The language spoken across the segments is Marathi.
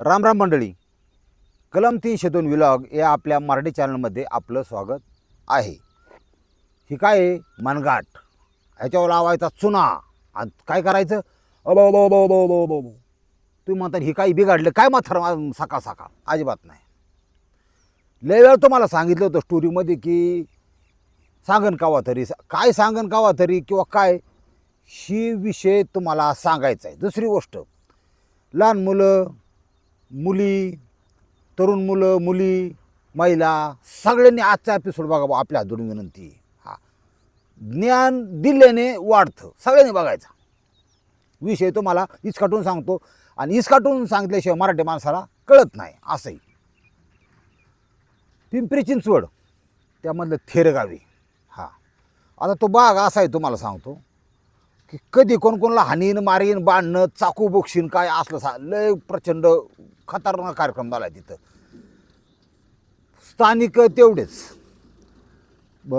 रामराम मंडळी. कलम तीनशे दोन विलॉग या आपल्या मराठी चॅनलमध्ये आपलं स्वागत आहे. ही काय आहे? मनगाट. ह्याच्यावर लावायचा चुना. आणि काय करायचं? अबो अबो अबो अबो बो अबो तुम्ही म्हणता ही काही बिघडलं? काय माथर सकाळ सकाळ अजिबात नाही. लय वेळ तुम्हाला सांगितलं होतं स्टोरीमध्ये की सांगन कावा तरी. काय सांगन कावा तरी किंवा काय? ही विषय तुम्हाला सांगायचा आहे. दुसरी गोष्ट लहान मुलं मुली तरुण मुलं मुली महिला सगळ्यांनी आजचा एपिसोड बघा आपल्या हातून विनंती. हा. ज्ञान दिल्याने वाढतं. सगळ्यांनी बघायचा. विषय तुम्हाला इचकाटून सांगतो आणि इचकाटून सांगितल्याशिवाय मराठी माणसाला कळत नाही. असंही. पिंपरी चिंचवड त्यामधलं थेरगावी. हा. आता तो बाग असा आहे तुम्हाला सांगतो की कधी कोणकोणाला हानीन मारीन बांधणं चाकू बोक्षीन काय असलं सा लय प्रचंड खतरनाक कार्यक्रम झाला आहे तिथं. स्थानिक तेवढेच. ब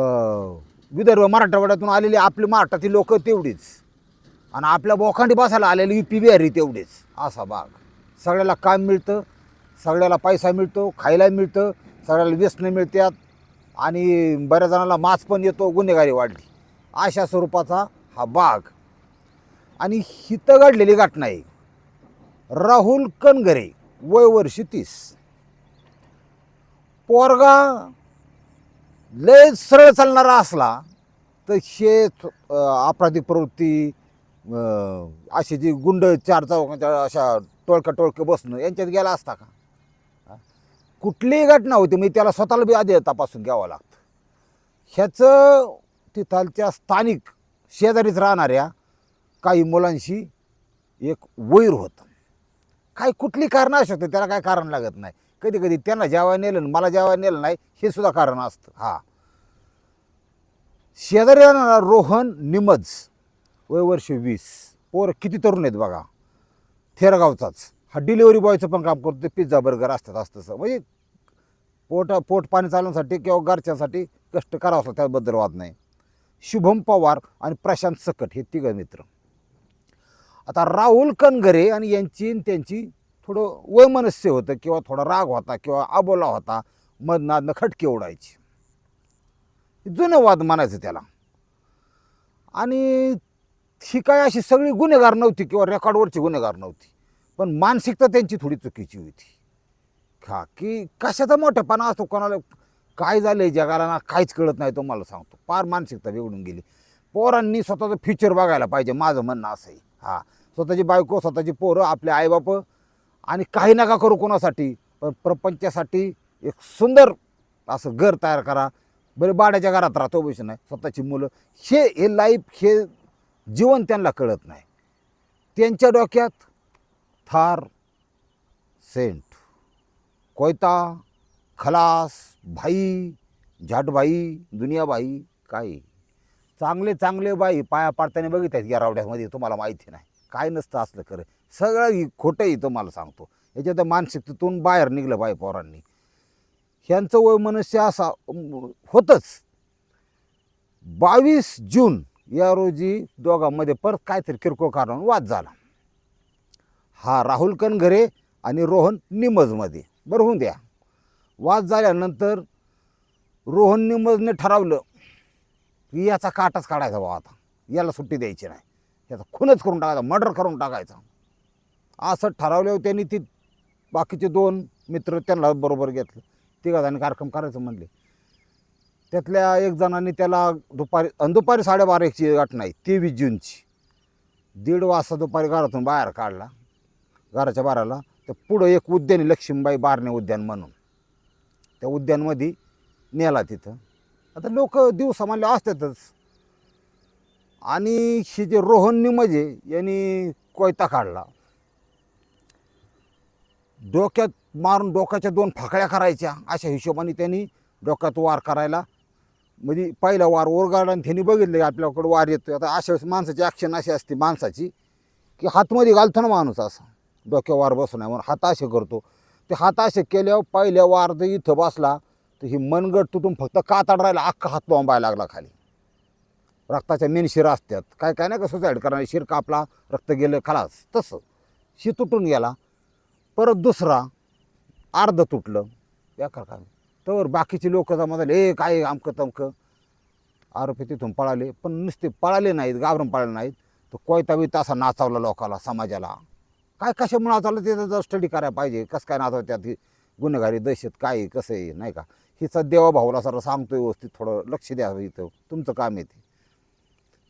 विदर्भ मराठवाड्यातून आलेली आपली महाराष्ट्रातील लोक तेवढीच. आणि आपल्या बोखांडी बसायला आलेली पी बिहारी तेवढेच. असा भाग. सगळ्याला काम मिळतं सगळ्याला पैसा मिळतो खायला मिळतं सगळ्याला व्यसनं मिळतात आणि बऱ्याच जणांना मास पण येतो गुन्हेगारी वाढली. अशा स्वरूपाचा हा भाग. आणि हिथं घडलेली घटना आहे राहुल कनगरे वय वर्ष तीस. पोरगा लय सरळ चालणारा असला तर हे आपराधिक प्रवृत्ती असे जे जी गुंड चार चौकांच्या अशा टोळक्या टोळके बसणं यांच्यात गेला असता का? कुठलीही घटना होती मी त्याला स्वतःला बी आधी तपासून घ्यावं लागतं. ह्याचं तिथालच्या स्थानिक शेजारीच राहणाऱ्या काही मुलांशी एक वैर होतं. काय कुठली कारणं असू शकते त्याला काय कारण लागत नाही. कधी कधी त्यांना जेवायला नेलं मला जेवायला नेलं नाही हे सुद्धा कारण असतं. हा. शेजारी राहणारा रोहन निमज वय वर्ष वीस. पोर किती तरुण आहेत बघा. थेरगावचाच. हा डिलिव्हरी बॉयचं पण काम करतो पिझ्झा बर्गर असतात असतं म्हणजे पोट पोट पाणी चालवण्यासाठी किंवा घरच्यांसाठी कष्ट करावं लागतं त्याबद्दल वाद नाही. शुभम पवार आणि प्रशांत सकट हे तिघं मित्र. आता राहुल कनगरे आणि यांची त्यांची थोडं वैमनस्य होतं किंवा थोडा राग होता किंवा अबोला होता मधनादनं खटके उडायची. जुनं वाद मानायचं त्याला. आणि ही काय अशी सगळी गुन्हेगार नव्हती किंवा रेकॉर्डवरची गुन्हेगार नव्हती पण मानसिकता त्यांची थोडी चुकीची होती. हा की कशाचा मोठेपणा असतो कोणाला काय झालंय जगाला ना काहीच कळत नाही तुम्हाला सांगतो. फार मानसिकता बिघडून गेली. पोरांनी स्वतःचं फ्युचर बघायला पाहिजे माझं म्हणणं असं आहे. हा स्वतःची बायको स्वतःची पोरं आपले आईबाप आणि काही नका करू कोणासाठी पण प्रपंचासाठी एक सुंदर असं घर तयार करा. बरं बाड्याच्या घरात राहतो विषय नाही स्वतःची मुलं. हे हे लाईफ हे जीवन त्यांना कळत नाही. त्यांच्या डोक्यात थार सेंट. कोयता खलास भाई झाटभाई दुनियाबाई काही. चांगले चांगले बाई पाया पाडताना बघित आहेत या रावड्यामध्ये तुम्हाला माहिती नाही. काय नसतं असलं खरं. सगळं खोटंही तुम्हाला सांगतो. याच्यात मानसिकतेतून बाहेर निघलं बाई पोरांनी. ह्यांचं वय मनुष्य असा होतंच. बावीस जून या रोजी दोघांमध्ये परत काहीतरी किरकोळ कारण वाद झाला. हा राहुल कनगरे आणि रोहन निमजमध्ये. बरं होऊन द्या. वाद झाल्यानंतर रोहन निमजने ठरवलं याचा काटाच काढायचा बाबा आता. याला सुट्टी द्यायची नाही. याचा खूनच करून टाकायचा मर्डर करून टाकायचा. असं ठरवल्यावर त्यांनी ती बाकीचे दोन मित्र त्यांना बरोबर घेतलं. तिघाजणी कार्यक्रम करायचं म्हणले. त्यातल्या एक जणांनी त्याला दुपारी दुपारी साडेबारा एकची घटना आहे तेवीस जूनची. दीड वाजता दुपारी घरातून बाहेर काढला घराच्या बाराला. तर पुढं एक उद्यान लक्ष्मीबाई बारणे उद्यान म्हणून. त्या उद्यानमध्ये नेला तिथं. आता लोक दिवसामानले असतातच. आणि हे जे रोहन निमजे म्हणजे यांनी कोयता काढला. डोक्यात मारून डोक्याच्या दोन फाकड्या करायच्या अशा हिशोबाने त्यांनी डोक्यात वार करायला. म्हणजे पहिला वार ओरगाडला आणि त्यांनी बघितलं की आपल्याकडे वार येतो आता अशा वेळेस माणसाची ॲक्शन अशी असते माणसाची की हातमध्ये घालतो ना माणूस असा. डोक्यावर वार बसू नये म्हणून हात असे करतो. ते हात असे केल्यावर पहिल्या वार जर इथं बसला तर ही मनगट तुटून फक्त कातड राहिला अख्खा हात बोंबायला लागला खाली. रक्ताच्या मेन शिरा असतात. काय काय नाही का सुसाईड करणारे शिर कापला रक्त गेलं खलास तसं. शी तुटून गेला. परत दुसरा अर्ध तुटलं. बेकार काय? तर बाकीचे लोक जमा झाले ए काय अमकं तमकं. आरोपी तिथून पळाले पण नुसते पळाले नाहीत घाबरून पळाले नाहीत. तर कोयता बी तसा नाचावला लोकाला समाजाला. काय कशामुळे नाचावलं? ते जर स्टडी करायला पाहिजे. कसं काय नाचावं त्यात? गुन्हेगारी दहशत काय कसं आहे? नाही का? हिचा देवा भाऊला सर सांगतो व्यवस्थित थोडं लक्ष द्यावं इथं. तुमचं काम येते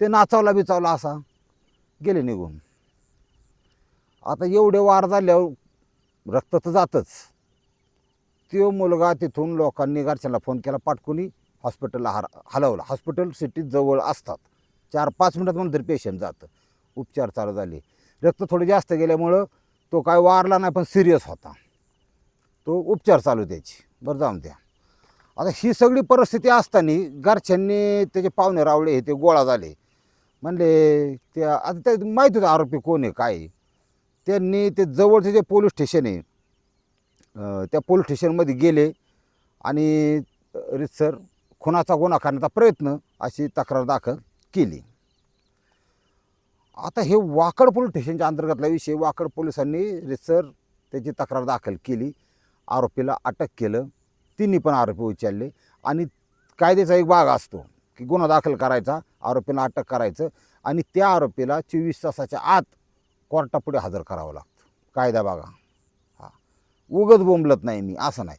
ते. नाचावला बिचावला असा गेले निघून. आता एवढे वार झाल्यावर रक्त तर जातच. तो मुलगा तिथून लोकांनी घरच्यांना फोन केला पाटकुनी हॉस्पिटलला हर हलवला. हॉस्पिटल सिटीत जवळ असतात. चार पाच मिनटात म्हणून तरी पेशंट जातं. उपचार चालू झाले. रक्त थोडे जास्त गेल्यामुळं तो काय वारला नाही पण सिरियस होता. तो उपचार चालू त्याची. बरं जाऊन द्या. आता ही सगळी परिस्थिती असताना घरच्यांनी त्याचे पाहुणे रावले हे ते गोळा झाले. म्हणले त्या आता त्या माहीत होतं आरोपी कोण आहे काय आहे. त्यांनी ते जवळचे जे पोलीस स्टेशन आहे अं, त्या पोलीस स्टेशनमध्ये गेले आणि रितसर खुनाचा गुन्हा करण्याचा प्रयत्न अशी तक्रार दाखल केली. आता हे वाकड पोलीस स्टेशनच्या अंतर्गतला विषय वाकड पोलिसांनी रितसर त्याची तक्रार दाखल केली आरोपीला अटक केलं. तिन्ही पण आरोपी उचलले. आणि कायद्याचा एक भाग असतो की गुन्हा दाखल करायचा आरोपींना अटक करायचं आणि त्या आरोपीला चोवीस तासाच्या आत कोर्टापुढे हजर करावं लागतं. कायदा बघा. हा. उगच बोंबलत नाही मी असं नाही.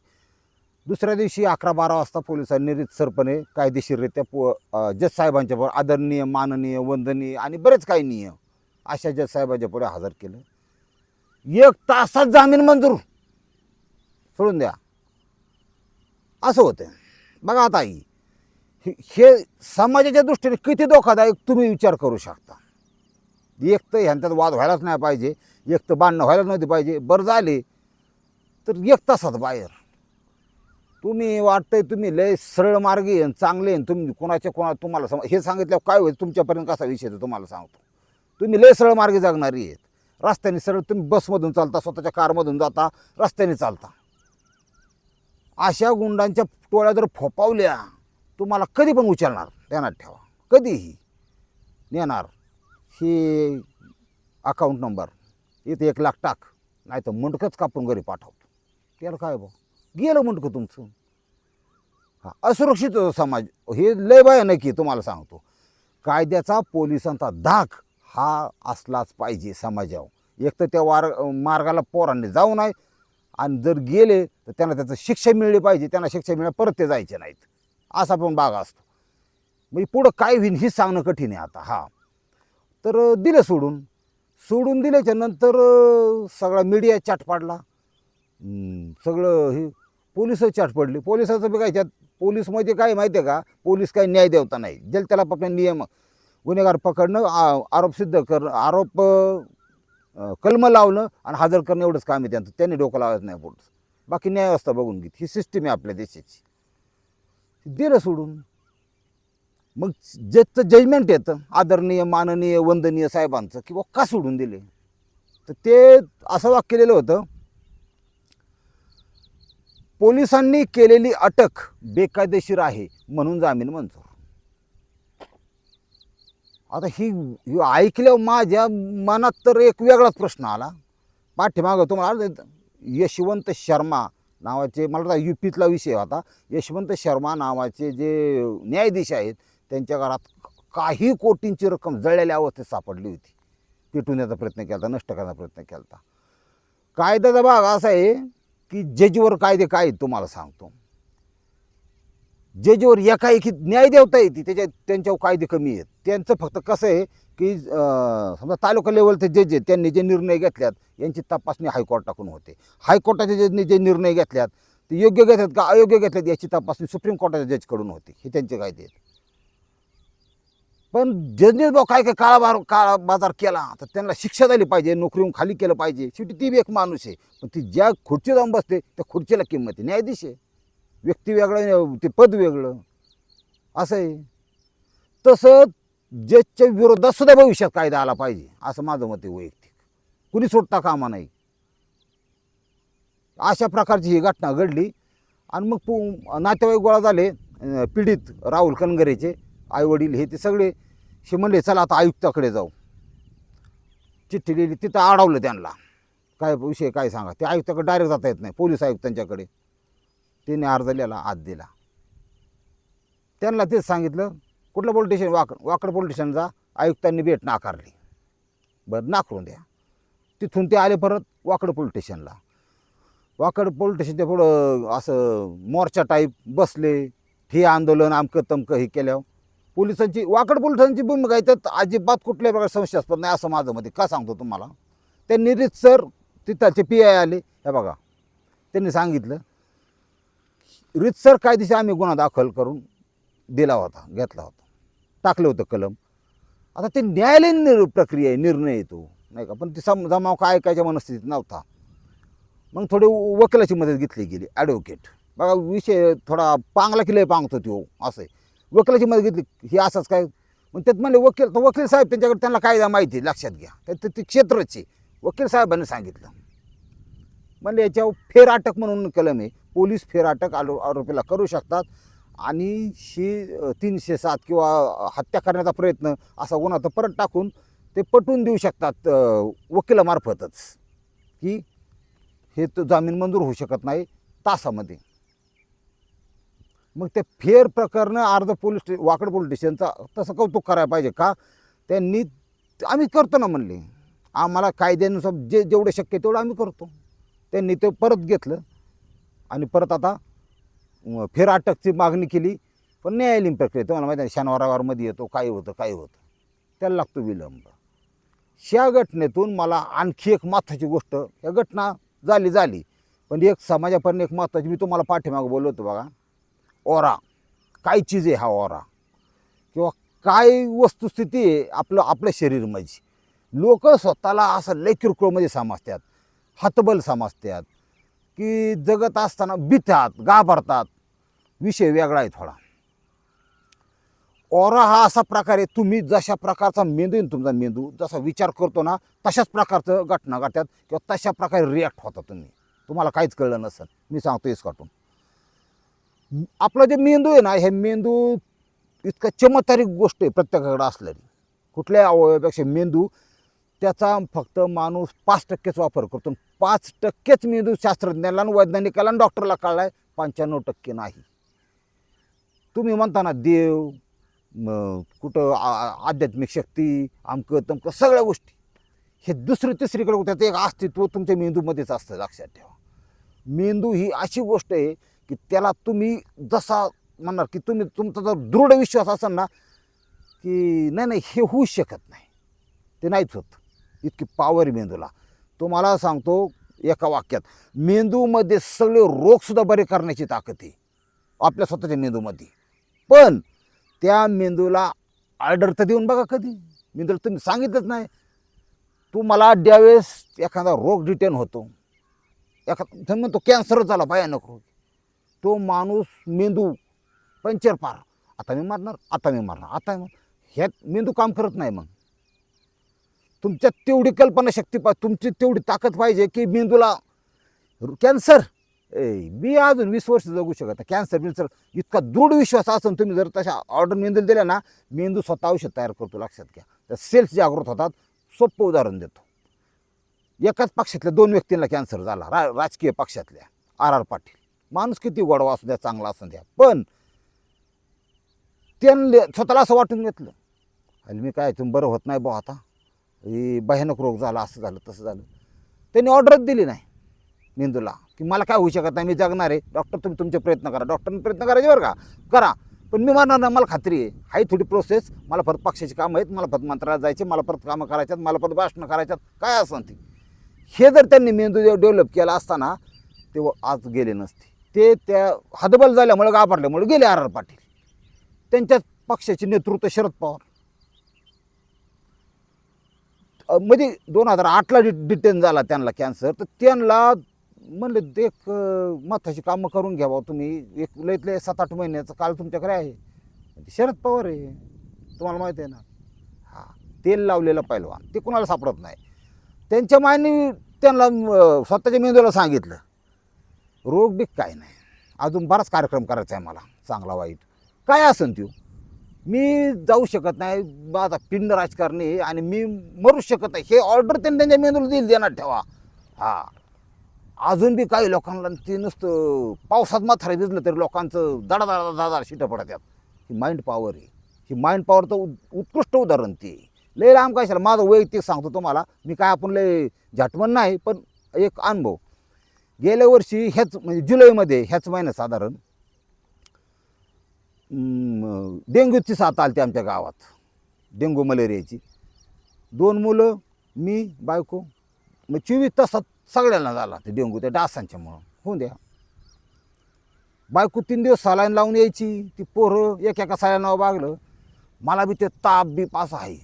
दुसऱ्या दिवशी अकरा बारा वाजता पोलिसांनी रितसरपणे कायदेशीररित्या पो जज साहेबांच्या पुढे आदरणीय माननीय वंदनीय आणि बरेच काही नियम अशा जज साहेबांच्या पुढे हजर केलं. एक तासात जामीन मंजूर. सोडून द्या. असं होतं बघा आता आई हे- हे समाजाच्या दृष्टीने किती धोकादायक तुम्ही विचार करू शकता. एक तर ह्यांच्यात वाद व्हायलाच नाही पाहिजे एक तर बांधणं व्हायलाच नव्हती पाहिजे. बरं झाले तर एक तासात बाहेर. तुम्ही वाटतंय तुम्ही लय सरळ मार्गी आहे, चांगले आहे, तुम्ही कोणाच्या कोणा तुम्हाला सम हे सांगितल्यावर काय होईल? तुमच्यापर्यंत कसा विषय तो तुम्हाला सांगतो. तुम्ही लय सरळ मार्गी जगणारी आहेत. रस्त्याने सरळ तुम्ही बसमधून चालता स्वतःच्या कारमधून जाता रस्त्याने चालता. अशा गुंडांच्या टोळ्या जर फोपावल्या तुम्हाला कधी पण उचलणार. ध्यानात ठेवा. कधीही नेणार. हे अकाउंट नंबर इथे एक लाख टाक. नाही तर मुंडकंच कापून घरी पाठवतो. त्याला काय बा गेलं मुंडकं तुमचं. हा असुरक्षित समाज. हे लय भयानक की तुम्हाला सांगतो. कायद्याचा पोलिसांचा धाक हा असलाच पाहिजे समाजावर. एक तर त्या वार मार्गाला पोरांनी जाऊ नये. आणि जर गेले तर त्यांना त्याचं शिक्षा मिळली पाहिजे. त्यांना शिक्षा मिळाली परत ते जायचे नाहीत. असा पण भाग असतो. म्हणजे पुढं काय होईल हे सांगणं कठीण आहे आता. हां. तर दिलं सोडून. सोडून दिल्याच्या नंतर सगळा मीडिया चाट पाडला. सगळं हे पोलीस चाट पडली. पोलिसाचं बी काय त्यात पोलीसमध्ये म्हणजे काय माहिती आहे का? पोलीस काही न्याय देवता नाही. ज्याला त्याला पकडणं नियम गुन्हेगार पकडणं आरोप सिद्ध करणं आरोप कलम लावणं आणि हजर करणं एवढंच काम आहे त्यांचं. त्यांनी डोकं लावायचं नाही पोलीस बाकी न्यायव्यवस्था बघून घेत. ही सिस्टीम आहे आपल्या देशाची. दिलं सोडून. मग ज्याचं जजमेंट येतं. आदरणीय माननीय वंदनीय साहेबांचं की बा का सोडून दिले? तर ते असं वाक्य केलेलं होतं. पोलिसांनी केलेली अटक बेकायदेशीर आहे म्हणून जामीन मंजूर. आता ही ही ऐकल्यावर माझ्या मनात तर एक वेगळाच प्रश्न आला. पाठीमागं तुम्हाला यशवंत शर्मा नावाचे मला वाटतं युपीतला विषय होता. यशवंत शर्मा नावाचे जे न्यायाधीश आहेत त्यांच्या घरात काही कोटींची रक्कम जळलेल्या अवस्थेत सापडली होती. पेटून प्रयत्न केला होता नष्ट करण्याचा प्रयत्न केला होता कायद्याचा भाग असा आहे की जजवर कायदे काय आहेत तुम्हाला सांगतो. जजवर एकाएकी न्याय देवता येते त्याच्या त्यांच्यावर कायदे कमी आहेत. त्यांचं फक्त कसं आहे की समजा तालुका लेवलचे जे जे त्यांनी जे निर्णय घेतल्यात यांची तपासणी हायकोर्टाकडून होते. हायकोर्टाचे जजनी जे निर्णय घेतल्यात ते योग्य घेतल्यात का अयोग्य घेतल्यात याची तपासणी सुप्रीम कोर्टाच्या जजकडून होते. हे त्यांचे कायदे आहेत. पण जजनीच भाऊ काय काय काळा बार काळा बाजार केला तर त्यांना शिक्षा झाली पाहिजे नोकरीहून खाली केलं पाहिजे. शेवटी ती बी एक माणूस आहे. पण ती ज्या खुर्ची जाऊन बसते त्या खुर्चीला किंमत आहे. न्यायाधीश आहे. व्यक्ती वेगळं ते पद वेगळं. असं आहे. तसं जजच्या विरोधात सुद्धा भविष्यात कायदा आला पाहिजे असं माझं मत आहे वैयक्तिक. कुणी सोडता कामा नाही. अशा प्रकारची ही घटना घडली. आणि मग पु नातेवाईक गोळा झाले पीडित राहुल कनगरेचे आईवडील हे ते सगळे हे म्हणले चला आता आयुक्ताकडे जाऊ. चिठ्ठी लिहिली तिथं अडवलं त्यांना. काय विषय काय सांगा? ते आयुक्ताकडे डायरेक्ट जाता येत नाही पोलीस आयुक्तांच्याकडे. त्याने अर्ज लिहिला आत दिला. त्यांना तेच सांगितलं कुठलं police station Wakad Wakad police स्टेशनचा आयुक्तांनी भेट नाकारली. बरं नाकारून द्या. तिथून ते आले परत वाकड पोलीस स्टेशनला वाकड पोलीस स्टेशनच्या पुढं असं मोर्चा टाईप बसले. हे आंदोलन आमकं तमकं हे केल्यावर. पोलिसांची वाकड पोलिसांची भूमिका आहे तर अजिबात कुठल्याही प्रकारे संशयास्पद नाही असं माझं मते का सांगतो तुम्हाला? त्यांनी सर तिथाचे पी आय आले. हे बघा. त्यांनी सांगितलं रितसर कायदेशीर आम्ही गुन्हा दाखल करून दिला होता घेतला होता. टाकलं होतं कलम. आता ते न्यायालयीन निर प्रक्रिया आहे निर्णय येतो नाही का? पण ती सम जमाव काय ऐकायच्या मनस्थितीत नव्हता. मग थोडी वकिलाची मदत घेतली गेली ॲडव्होकेट बघा विषय थोडा पांगला किल्ला पांगतो तो असं आहे. वकिलाची मदत घेतली ही असंच काय? मग त्यात म्हणले वकील तर वकील साहेब त्यांच्याकडे त्यांना कायदा माहिती आहे, लक्षात घ्या. तर ते- ते क्षेत्रच आहे. वकील साहेबांनी सांगितलं. म्हणले याच्यावर फेर अटक म्हणून कलम आहे. पोलीस फेर अटक आरो आरोपीला करू शकतात. आणि ही तीनशे सात किंवा हत्या करण्याचा प्रयत्न असा गुन्हा तर परत टाकून ते पटवून देऊ शकतात वकिलामार्फतच. की हे तर जामीन मंजूर होऊ शकत नाही तासामध्ये. मग ते फेर प्रकरणं अर्ध पोलीस स्टे वाकड पोलीस स्टेशनचा तसं कौतुक करायला पाहिजे का? त्यांनी आम्ही करतो ना म्हणले. आम्हाला कायद्यानुसार जे जेवढं शक्य तेवढं आम्ही करतो. त्यांनी ते परत घेतलं. आणि परत आता फेर अटकची मागणी केली. पण न्यायालयीन प्रक्रिया. तुम्हाला माहिती आहे शनिवारवारमध्ये येतो काय होतं काय होतं. त्याला लागतो विलंब. ह्या घटनेतून मला आणखी एक महत्त्वाची गोष्ट या घटना झाली झाली. पण एक समाजापर्यंत एक महत्त्वाची मी तुम्हाला पाठीमागं बोललो होतो बघा. ओरा. काय चीज आहे हा ओरा? किंवा काय वस्तुस्थिती आहे आपलं आपलं शरीरमध्ये? लोक स्वतःला असं लय किरकोळमध्ये समजतात हातबल समजतात की जगत असताना भितात घाबरतात. विषय वेगळा आहे थोडा. ओरा हा असा प्रकार आहे तुम्ही जशा प्रकारचा मेंदू आहे ना तुमचा मेंदू जसा विचार करतो ना तशाच प्रकारचं घटना घटतात किंवा तशा प्रकारे रिॲक्ट होता तुम्ही. तुम्हाला काहीच कळलं नसेल. मी सांगतो हेच काटून आपला जे मेंदू आहे ना हे मेंदू इतका चमत्कारिक गोष्ट आहे प्रत्येकाकडे असलेली. कुठल्या अवयवापेक्षा मेंदू त्याचा फक्त माणूस पाच टक्केच वापर करतो. पाच टक्केच मेंदू शास्त्रज्ञाला आणि वैज्ञानिकाला आणि डॉक्टरला आहे पंच्याण्णव टक्के नाही. तुम्ही म्हणता ना देव कुठं आ- आध्यात्मिक शक्ती आमकं तमकं सगळ्या गोष्टी. हे दुसरं तिसरीकडे त्याचं एक अस्तित्व तुमच्या मेंदूमध्येच असतं लक्षात ठेवा. मेंदू ही अशी गोष्ट आहे की त्याला तुम्ही जसा म्हणणार की तुम्ही तुमचा जर दृढ विश्वास असाल ना की नाही नाही हे होऊच शकत नाही. ते नाहीच होत. इतकी पावर मेंदूला. तो मला सांगतो एका वाक्यात मेंदूमध्ये सगळे रोगसुद्धा बरे करण्याची ताकद आहे. आपल्या स्वतःच्या मेंदूमध्ये. पण त्या मेंदूला ऑर्डर तर देऊन बघा कधी. मेंदूला तुम्ही सांगितलंच नाही. तू मला ज्यावेळेस एखादा रोग डिटेन होतो एखादा म्हणतो कॅन्सरच झाला भयानक रोग. तो माणूस मेंदू पंचर पार. आता मी मारणार आता मी मारणार आता ह्यात मेंदू काम करत नाही मग. तुमच्यात तेवढी कल्पनाशक्ती पाहिजे तुमची तेवढी ताकद पाहिजे की मेंदूला कॅन्सर. ए मी अजून वीस वर्ष जगू शकत नाही. कॅन्सर बिन्सर इतका दृढ विश्वास असून तुम्ही जर तशा ऑर्डर मेंदूला दिल्या ना मेंदू स्वतः औषध तयार करतो लक्षात घ्या. तर सेल्स जागृत होतात सोपं उदाहरण देतो. एकाच पक्षातल्या दोन व्यक्तींना कॅन्सर झाला रा राजकीय पक्षातल्या आर आर पाटील. माणूस किती गोडवा असू द्या चांगला असू द्या पण त्यांनी स्वतःला असं वाटून घेतलं. आणि मी काय तुम्ही बरं होत नाही बुवा आता. हे भयानक रोग झाला असं झालं तसं झालं. त्यांनी ऑर्डरच दिली नाही मेंदूला की मला काय होऊ शकत नाही मी जगणार आहे. डॉक्टर तुम्ही तुमचे प्रयत्न करा. डॉक्टरने प्रयत्न करायचे बरं का? करा. पण मी मारणार नाही मला खात्री आहे. हाही थोडी प्रोसेस मला परत पक्षाची कामं आहेत. मला परत मंत्रालयात जायचे. मला परत कामं करायच्यात. मला परत भाषणं करायच्यात. काय असं ती? हे जर त्यांनी मेंदू डेव्हलप केला असताना ते आज गेले नसते. ते त्या हदबल झाल्यामुळे गाभारल्यामुळे गेले आर आर पाटील. त्यांच्याच पक्षाचे नेतृत्व शरद पवार अ, मध्ये दोन हजार आठला डि डिटेन झाला त्यांना कॅन्सर तर त्यांना म्हणलं ते एक कामं करून घ्यावा तुम्ही. एक लईतले लय सात आठ महिन्याचं काल तुमच्याकडे आहे. म्हणजे शरद पवार आहे. तुम्हाला माहिती आहे ना. हां तेल लावलेलं पहिलवान ते कुणाला सापडत नाही. त्यांच्या मायने त्यांना स्वतःच्या मेंदूला सांगितलं रोग बीक काय नाही. अजून बराच कार्यक्रम करायचा आहे मला. चांगला वाईट. काय असन त्यो? मी जाऊ शकत नाही माझा पिंड राजकारणी आहे आणि मी मरू शकत नाही. हे ऑर्डर त्यांनी त्यांच्या मेंदूला दिली देणार ठेवा. हा. अजून बी काही लोकांना ते नुसतं पावसात माथारे दिसलं तरी लोकांचं दडा दडा दडा शिटं पडतात. ही माइंड पॉवर आहे. ही माइंड पॉवरचं तर उ- उत्कृष्ट उदाहरण ते. लय लांब काय झालं? माझं वैयक्तिक सांगतो तुम्हाला. मी काय आपण लय झाटमन नाही पण एक अनुभव. गेल्या वर्षी ह्याच म्हणजे जुलैमध्ये ह्याच महिन्यात साधारण डेंग्यूची साथ आली आमच्या गावात. डेंग्यू मलेरियाची. दोन मुलं मी बायको मग चोवीस तासात सगळ्यांना झाला ते डेंग्यू त्या डासांच्यामुळं होऊन द्या. बायको तीन दिवस सलाईन लावून यायची. ती पोरं एक एका सलाईनावर बागलं. मला बी ते ताप बीप असं आहे.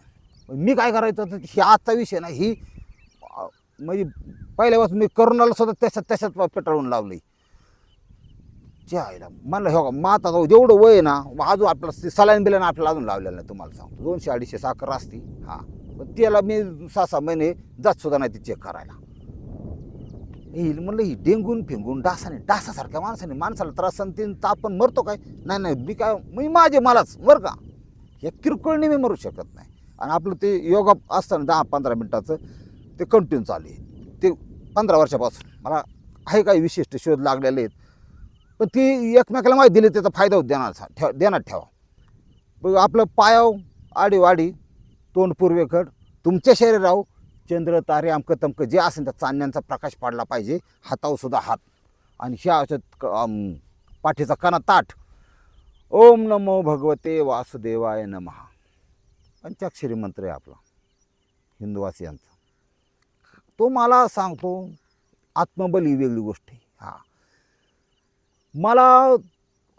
मी काय करायचं तर ही आजचा विषय नाही. ही म्हणजे पहिल्यापासून मी करोनाला सुद्धा त्याच्यात त्याच्यात पेटाळून लावली जायला आईला म्हणलं हो माता जाऊ जेवढं वय आहे ना अजून आपल्याला सलाईन बिलाईन आपल्याला अजून लावलेलं नाही तुम्हाला सांगतो. दोनशे अडीचशे साखर असती हां. पण त्याला मी सहा सहा महिने जात सुद्धा नाही ती चेक करायला. येईल म्हणलं ही डेंगून फिंगून डासाने डासासारख्या माणसाने माणसाला त्रास आणि तीन ताप पण मरतो काय? नाही नाही मी काय मी माझे मलाच बरं का? या किरकोळने मी मरू शकत नाही. आणि आपलं ते योगा असताना दहा पंधरा मिनटाचं ते कंटिन्यू चालू आहे. ते पंधरा वर्षापासून. मला आहे काही विशिष्ट शोध लागलेले आहेत. पण ती एकमेकाला माहिती दिली त्याचा फायदा होत देणार ठेव देणार ठेवा. बघ आपलं पायाव आडी वाडी तोंड पूर्वेकड तुमच्या शरीराव चंद्र तारे अमकं तमकं जे असेल त्या चांदण्यांचा प्रकाश पाडला पाहिजे हातावसुद्धा हात. आणि ह्या अशा क- पाठीचा कणा ताट ओम नमो भगवते वासुदेवाय नमः. पंचाक्षरी मंत्र आहे आपला. हिंदुवासियांचा तो मला सांगतो आत्मबल ही वेगळी गोष्ट आहे. हा. मला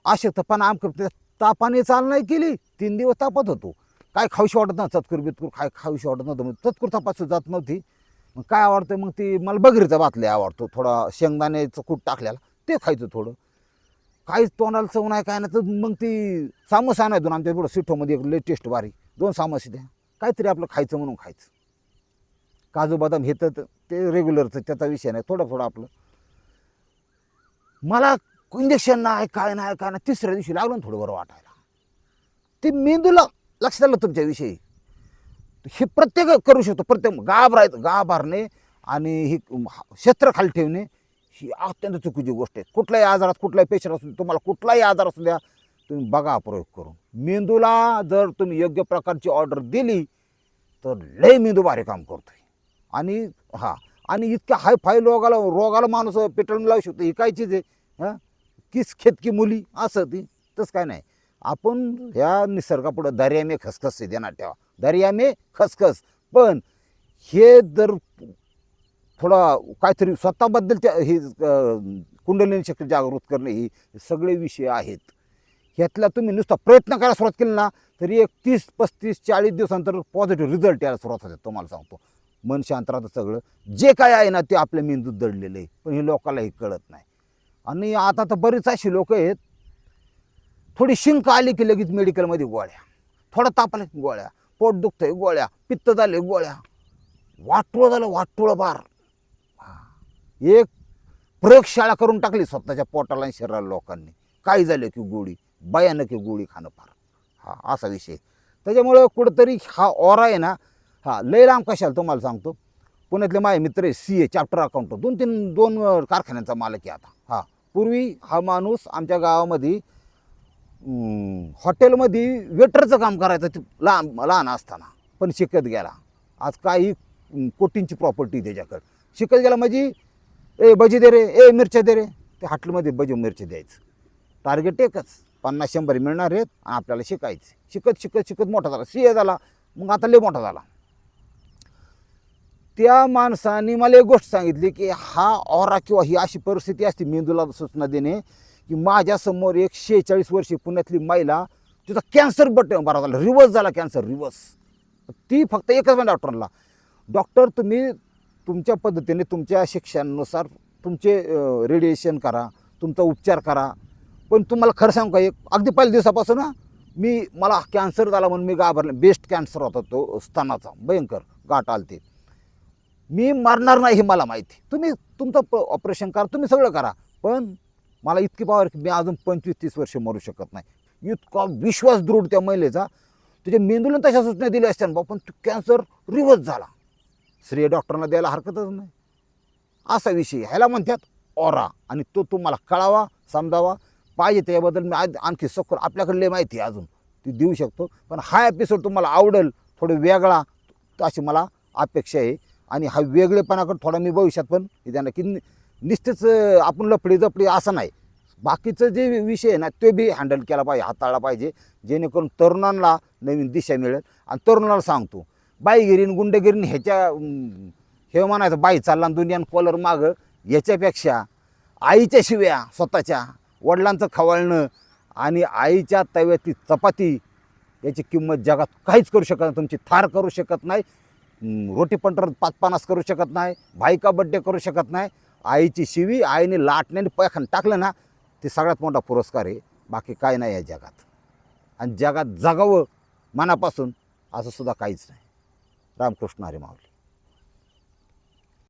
अशक्तपणा आम करते. तापाने चाल नाही केली तीन दिवस तापत होतो. काय खाऊशी वाटत नव्हतं चतकुर बितकूर काय खाऊशी वाटत नव्हतं. मग चतकुर तपासू जात नव्हती. मग काय आवडतं मग ती मला बगरीचा बातल्या आवडतो. थोडा शेंगदाण्याचं कूट टाकल्याला ते खायचं थोडं. काहीच तोंडाला चव नाही काय नाही. तर मग ती सामोसा आणायचो दोन आमच्या पुढं सिठोमध्ये एक लेटेस्ट बारी. दोन सामोसे द्या. काहीतरी आपलं खायचं म्हणून खायचं. काजू बदाम हे तर ते रेग्युलरचं त्याचा विषय नाही. थोडं थोडं आपलं. मला इंजेक्शन नाही काय नाही काय नाही. तिसऱ्या दिवशी लागलं ना थोडं बरं वाटायला. ते मेंदूला लक्ष आलं तुमच्याविषयी. हे प्रत्येक करू शकतो. प्रत्येक गाभरायचं गाभारणे आणि ही क्षेत्र खाली ठेवणे ही अत्यंत चुकीची गोष्ट आहे. कुठल्याही आजारात कुठलाही पेशंट असू दे, तुम्हाला कुठलाही आजार असू द्या तुम्ही बघा प्रयोग करून. मेंदूला जर तुम्ही योग्य प्रकारची ऑर्डर दिली तर लय मेंदू भारी काम करतोय. आणि हां आणि इतक्या हाय फाय रोगाला रोगाला माणूस पेट्रोल लावू शकतो. ही काय चीज आहे? हां? कीच खेतकी मुली? असं ती. तसं काय नाही. आपण ह्या निसर्गापुढं दर्यामे खसखस आहे ध्यानात ठेवा दर्यामे खसखस. पण हे जर थोडा काहीतरी स्वतःबद्दल त्या हे कुंडलिनी शक्ती जागृत करणे ही सगळे विषय आहेत. ह्यातला तुम्ही नुसता प्रयत्न करायला सुरुवात केली ना तरी एक तीस पस्तीस चाळीस दिवसानंतर पॉझिटिव्ह रिझल्ट यायला सुरुवात होते तुम्हाला सांगतो. मन शांत राहतं सगळं. जे काय आहे ना ते आपल्या मेंदूत दडलेलं आहे. पण हे लोकांना हे कळत नाही. आणि आता तर बरीच अशी लोक आहेत. थोडी शिंक आली की लगेच मेडिकलमध्ये गोळ्या. थोडा ताप आला की गोळ्या. पोट दुखतंय गोळ्या. पित्त झाले गोळ्या. वाटोळं झालं वाटोळं बार. एक प्रयोगशाळा करून टाकली स्वतःच्या पोटाला आणि शरीराला लोकांनी. काय झालं की गोळी. भयानक की गोळी खाणं फार. हा असा विषय. त्याच्यामुळं कुठंतरी हा ओरा आहे ना हा लय लांब कशाला तुम्हाला सांगतो? पुण्यातले माझे मित्र आहे सी ए चॅप्टर अकाउंट दोन तीन दोन कारखान्यांचा मालक आहे आता. हा. पूर्वी हा माणूस आमच्या गावामध्ये हॉटेलमध्ये वेटरचं काम करायचं ते लहान लहान असताना. पण शिकत गेला. आज काही कोटींची प्रॉपर्टी त्याच्याकडं. शिकत गेला म्हणजे ए भजी दे रे ए मिरच्या दे रे. ते हॉटेलमध्ये भजी मिरची द्यायचं. टार्गेट एकच. पन्नास शंभर मिळणार आहेत आणि आपल्याला शिकायचं. शिकत शिकत शिकत मोठा झाला. सी ए झाला. मग आता लय मोठा झाला. त्या माणसाने मला एक गोष्ट सांगितली की हा ऑरा किंवा ही अशी परिस्थिती असते मेंदूला सूचना देणे की माझ्यासमोर एक शेहेचाळीस वर्षी पुण्यातली महिला तिचा कॅन्सर बट बरा झाला रिवर्स झाला कॅन्सर रिवर्स ती फक्त एकच म्हणजे डॉक्टरला डॉक्टर तुम्ही तुमच्या पद्धतीने तुमच्या शिक्षणानुसार तुमचे रेडिएशन करा तुमचा उपचार करा. पण तुम्हाला खरं सांगू का एक अगदी पहिल्या दिवसापासून ना मी मला कॅन्सर झाला म्हणून मी घाबरले बेस्ट कॅन्सर होता तो स्तनाचा भयंकर गाठ आलते. मी मरणार नाही हे मला माहिती. तुम्ही तुमचं ऑपरेशन करा तुम्ही सगळं करा. पण मला इतकी पावर की मी अजून पंचवीस तीस वर्ष मरू शकत नाही. इतका विश्वास दृढ त्या महिलेचा. तुझ्या मेंदूला तशा सूचना दिल्या असत्या ना पण तू कॅन्सर रिवर्स झाला. श्रेय डॉक्टरना द्यायला हरकतच नाही. असा विषय ह्याला म्हणतात ओरा आणि तो तुम्हाला कळावा समजावा. पाहिजे त्याबद्दल मी आज आणखी सखोल आपल्याकडले माहिती आहे अजून. ती देऊ शकतो. पण हा एपिसोड तुम्हाला आवडेल थोडं वेगळा अशी मला अपेक्षा आहे. आणि हा वेगळेपणाकडे थोडा मी भविष्यात पण त्यांना की निश्चितच आपण लपडी जपडी असं नाही. बाकीचं जे विषय आहे ना ते बी हँडल केला पाहिजे हाताळला पाहिजे. जेणेकरून तरुणांना नवीन दिशा मिळेल. आणि तरुणाला सांगतो बाईगिरीन गुंडगिरीन ह्याच्या हे म्हणायचं बाई चालला आणि दुनियान कॉलर मागं याच्यापेक्षा आईच्या शिव्या स्वतःच्या वडिलांचं खवळणं आणि आईच्या तव्यातली चपाती याची किंमत जगात काहीच करू शकत नाही तुमची थार करू शकत नाही. रोटी पंटर पाच पन्नास करू शकत नाही भाईका बड्डे करू शकत नाही. आईची शिवी आईने लाटण्याने पैखान टाकलं ना ते सगळ्यात मोठा पुरस्कार आहे. बाकी काय नाही या जगात. आणि जगात जगावं मनापासून असं सुद्धा काहीच नाही. रामकृष्ण हरी माऊली.